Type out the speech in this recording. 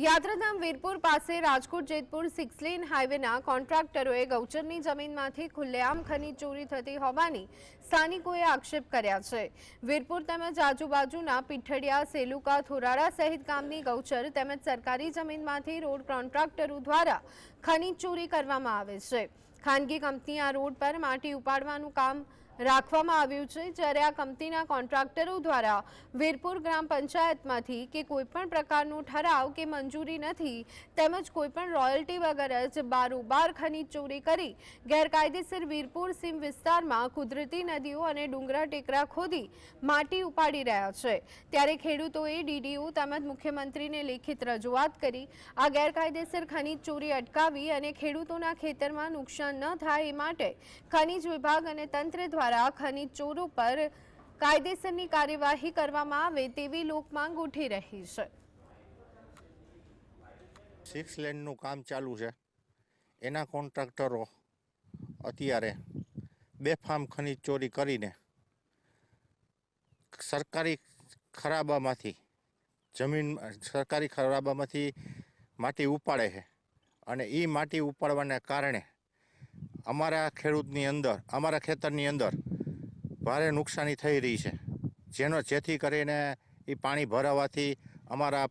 યાત્રાધામ વીરપુર પાસે Rajkot Jetpur six lane હાઈવેના કોન્ટ્રાક્ટરોએ ગૌચરની જમીનમાંથી ખુલ્લેઆમ ખનીજ ચોરી થતી હોવાની સ્થાનિકોએ આક્ષેપ કર્યા છે. વીરપુર તેમજ આજુબાજુના પીઠડિયા, સેલુકા, થોરાડા સહિત ગામની ગૌચર તેમજ સરકારી જમીનમાંથી રોડ કોન્ટ્રાક્ટરો દ્વારા ખનીજ ચોરી કરવામાં આવે છે. ખાનગી કંપની આ રોડ પર માટી ઉપાડવાનું કામ રાખવામાં આવ્યું છે જ્યારે આ કંપનીના કોન્ટ્રાક્ટરો દ્વારા વીરપુર ગ્રામ પંચાયતમાંથી કે કોઈપણ પ્રકારનો ઠરાવ કે મંજૂરી નથી તેમજ કોઈપણ રોયલ્ટી વગર જ બારોબાર ખનીજ ચોરી કરી ગેરકાયદેસર વીરપુર સીમ વિસ્તારમાં કુદરતી નદીઓ અને ડુંગરા ટેકરા ખોદી માટી ઉપાડી રહ્યા છે. ત્યારે ખેડૂતોએ ડીડીઓ તેમજ મુખ્યમંત્રીને લેખિત રજૂઆત કરી આ ગેરકાયદેસર ખનીજ ચોરી અટકાવી અને ખેડૂતોના ખેતરમાં નુકસાન ન થાય એ માટે ખનીજ વિભાગ અને તંત્ર દ્વારા ખનીજ ચોરો પર કાયદેસરની કાર્યવાહી કરવામાં આવે તેવી લોકમાંગ ઉઠી રહી છે. સિક્સ લેનનું કામ ચાલુ છે. એના કોન્ટ્રાક્ટરો અત્યારે બેફામ ખનીજ ચોરી કરીને સરકારી ખરાબામાંથી જમીન, સરકારી ખરાબામાંથી માટી ઉપાડે છે. અને એ માટી ઉપાડવાને કારણે અમારા ખેડૂતની અંદર, અમારા ખેતરની અંદર ભારે નુકસાની થઈ રહી છે. જેનો જેથી કરીને એ પાણી ભરાવાથી અમારા